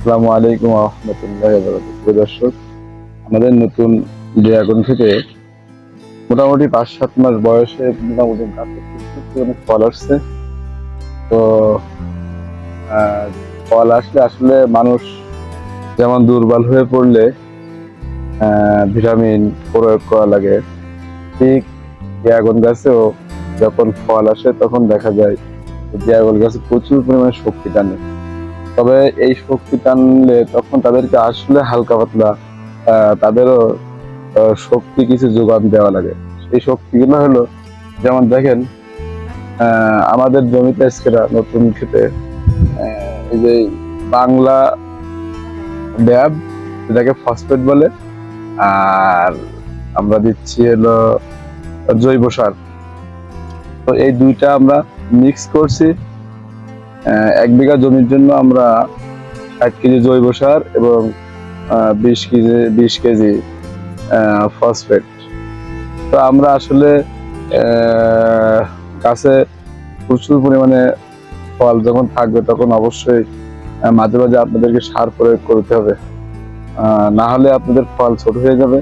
আসসালামু আলাইকুম রহমতুল্লাহ প্রিয় দর্শক, আমাদের নতুন ড্রাগন থেকে মোটামুটি পাঁচ সাত মাস বয়সে মোটামুটি অনেক ফল আসছে। তো ফল আসলে আসলে মানুষ যেমন দুর্বল হয়ে পড়লে ভিটামিন প্রয়োগ করা লাগে। ঠিক ড্রাগন গাছেও যখন ফল আসে তখন দেখা যায় ড্রাগন গাছে প্রচুর পরিমাণে শক্তি টানে। তবে এই শক্তি টানলে তখন তাদেরকে আসলে হালকা পাতলা তাদেরও শক্তি কিছু যোগান দেওয়া লাগে। এই শক্তিগুলো হলো, যেমন দেখেন আমাদের জমিতে আজকেরা নতুন খেতে এই যে বাংলা ড্যাব, যেটাকে ফসফেট বলে, আর আমরা দিচ্ছি হলো জৈব সার। তো এই দুইটা আমরা মিক্স করছি। এক বিঘা জমির জন্য আমরা এক কেজি জৈব সার এবং বিশ কেজি বিশ কেজি ফসফেট। তো আমরা আসলে গাছে প্রচুর পরিমাণে ফল যখন থাকবে তখন অবশ্যই মাঝে মাঝে আপনাদেরকে সার প্রয়োগ করতে হবে। না হলে আপনাদের ফল ছোট হয়ে যাবে।